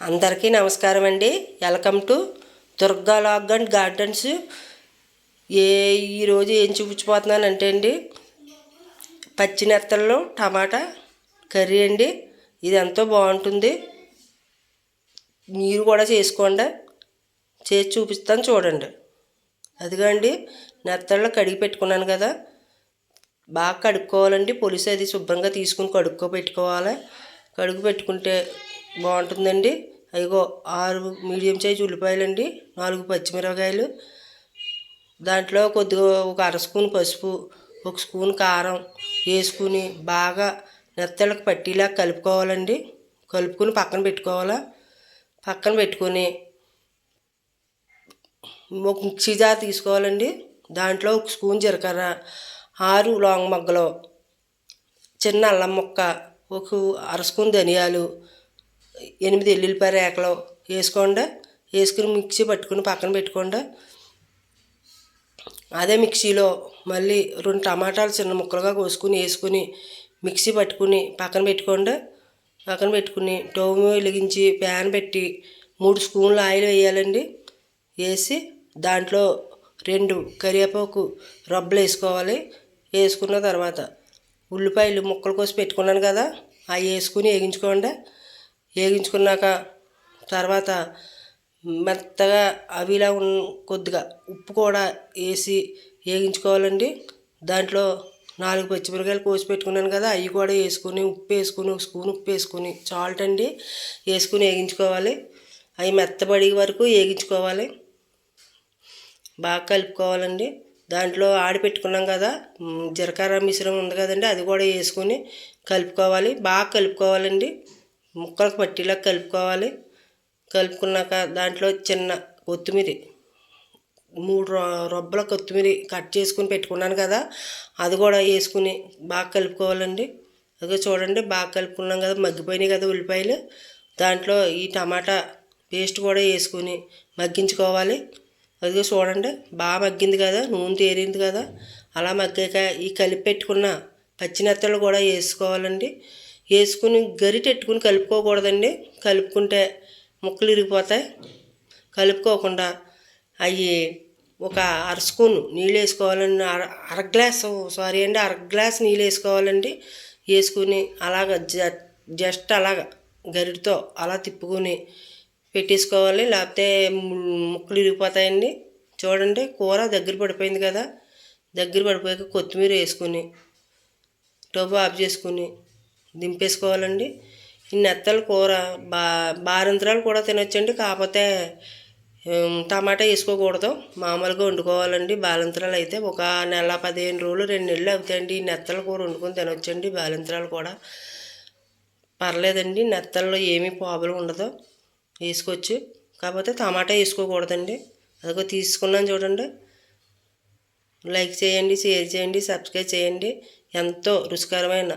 అందరికీ నమస్కారం అండి. Welcome to Durga log and gardens. ఏ ఈరోజు ఏం చూపించిపోతున్నానంటే అండి పచ్చి టమాటా కర్రీ అండి. ఇది ఎంతో బాగుంటుంది. మీరు కూడా చేసుకోండి. చేసి చూపిస్తాను చూడండి. అదిగా అండి నెత్తల్లో కడిగి పెట్టుకున్నాను కదా. బాగా కడుక్కోవాలండి. పులుసు అది శుభ్రంగా తీసుకుని కడుక్కో పెట్టుకోవాలి కడుగు పెట్టుకుంటే బాగుంటుందండి. అయిగో ఆరు మీడియం సైజు ఉల్లిపాయలండి నాలుగు పచ్చిమిరపకాయలు. దాంట్లో కొద్దిగా ఒక అర స్పూన్ పసుపు ఒక స్పూన్ కారం వేసుకుని బాగా నెత్తలకు పట్టిలా కలుపుకోవాలండి. కలుపుకుని పక్కన పెట్టుకోవాలా? పక్కన పెట్టుకొని ఒక మిక్సీ జార్ తీసుకోవాలండి. దాంట్లో ఒక స్పూన్ జీలకర్ర ఆరు లాంగ్ మొగ్గలు చిన్న అల్లం ముక్క ఒక అర స్పూన్ ధనియాలు ఎనిమిది ఎల్లుల్లిపాయ రేకలు వేసుకోండి. వేసుకుని మిక్సీ పట్టుకుని పక్కన పెట్టుకోండి. అదే మిక్సీలో మళ్ళీ రెండు టమాటాలు చిన్న ముక్కలుగా కోసుకుని వేసుకుని మిక్సీ పట్టుకుని పక్కన పెట్టుకోండి. పక్కన పెట్టుకుని స్టవ్ వెలిగించి ప్యాన్ పెట్టి మూడు స్పూన్లు ఆయిల్ వేయాలండి. వేసి దాంట్లో రెండు కరివేపాకు రబ్బలు వేసుకోవాలి. వేసుకున్న తర్వాత ఉల్లిపాయలు ముక్కలు కోసి పెట్టుకున్నాను కదా అవి వేసుకుని వేగించుకోండి. వేగించుకున్నాక తర్వాత మెత్తగా అవిలా ఉన్ కొద్దిగా ఉప్పు కూడా వేసి వేగించుకోవాలండి. దాంట్లో నాలుగు పచ్చిమిరకాయలు కోసి పెట్టుకున్నాను కదా అవి కూడా వేసుకుని ఉప్పు వేసుకుని ఒక స్పూన్ ఉప్పు వేసుకుని చాల్ట్ అండి వేసుకుని వేగించుకోవాలి. అవి మెత్తబడి వరకు వేగించుకోవాలి. బాగా కలుపుకోవాలండి. దాంట్లో ఆడి పెట్టుకున్నాం కదా జీలకర్ర మిశ్రమం ఉంది కదండి అది కూడా వేసుకొని కలుపుకోవాలి. బాగా కలుపుకోవాలండి. ముక్కలకు పట్టిలా కలుపుకోవాలి. కలుపుకున్నాక దాంట్లో చిన్న కొత్తిమీర మూడు రొబ్బల కొత్తిమీర కట్ చేసుకుని పెట్టుకున్నాను కదా అది కూడా వేసుకుని బాగా కలుపుకోవాలండి. అదే చూడండి బాగా కలుపుకున్నాం కదా మగ్గిపోయినాయి కదా ఉల్లిపాయలు. దాంట్లో ఈ టమాటా పేస్ట్ కూడా వేసుకుని మగ్గించుకోవాలి. అదిగో చూడండి బాగా మగ్గింది కదా నూనె తేరింది కదా. అలా మగ్గాక ఈ కలిపి పెట్టుకున్న పచ్చినెత్తలు కూడా వేసుకోవాలండి. వేసుకుని గరిటెట్టుకుని కలుపుకోకూడదండి. కలుపుకుంటే ముక్కలు ఇరిగిపోతాయి. కలుపుకోకుండా అవి ఒక అర స్పూన్ నీళ్ళు వేసుకోవాలండి. అర అర గ్లాసు సారీ అండి అర గ్లాస్ నీళ్ళు వేసుకోవాలండి. వేసుకుని అలాగ జస్ట్ అలాగ గరిటతో అలా తిప్పుకొని పెట్టేసుకోవాలి. లేకపోతే ముక్కలు ఇరిగిపోతాయండి. చూడండి కూర దగ్గర పడిపోయింది కదా. దగ్గర పడిపోయాక కొత్తిమీర వేసుకుని టబు ఆఫ్ చేసుకుని దింపేసుకోవాలండి. ఈ నెత్తల కూర బా బారింతరాలు కూడా తినొచ్చండి. కాకపోతే టమాటా వేసుకోకూడదు. మామూలుగా వండుకోవాలండి. బాలింతరాలు అయితే ఒక నెల పదిహేను రోజులు రెండు నెలలు అవుతాయండి. ఈ నెత్తల కూర వండుకొని తినొచ్చండి. బాలింతరాలు కూడా పర్లేదండి. నెత్తల్లో ఏమీ ప్రాబ్లం ఉండదు. వేసుకోవచ్చు. కాకపోతే టమాటా వేసుకోకూడదండి. అదిగో తీసుకున్నాను చూడండి. లైక్ చేయండి షేర్ చేయండి సబ్స్క్రైబ్ చేయండి. ఎంతో రుచికరమైన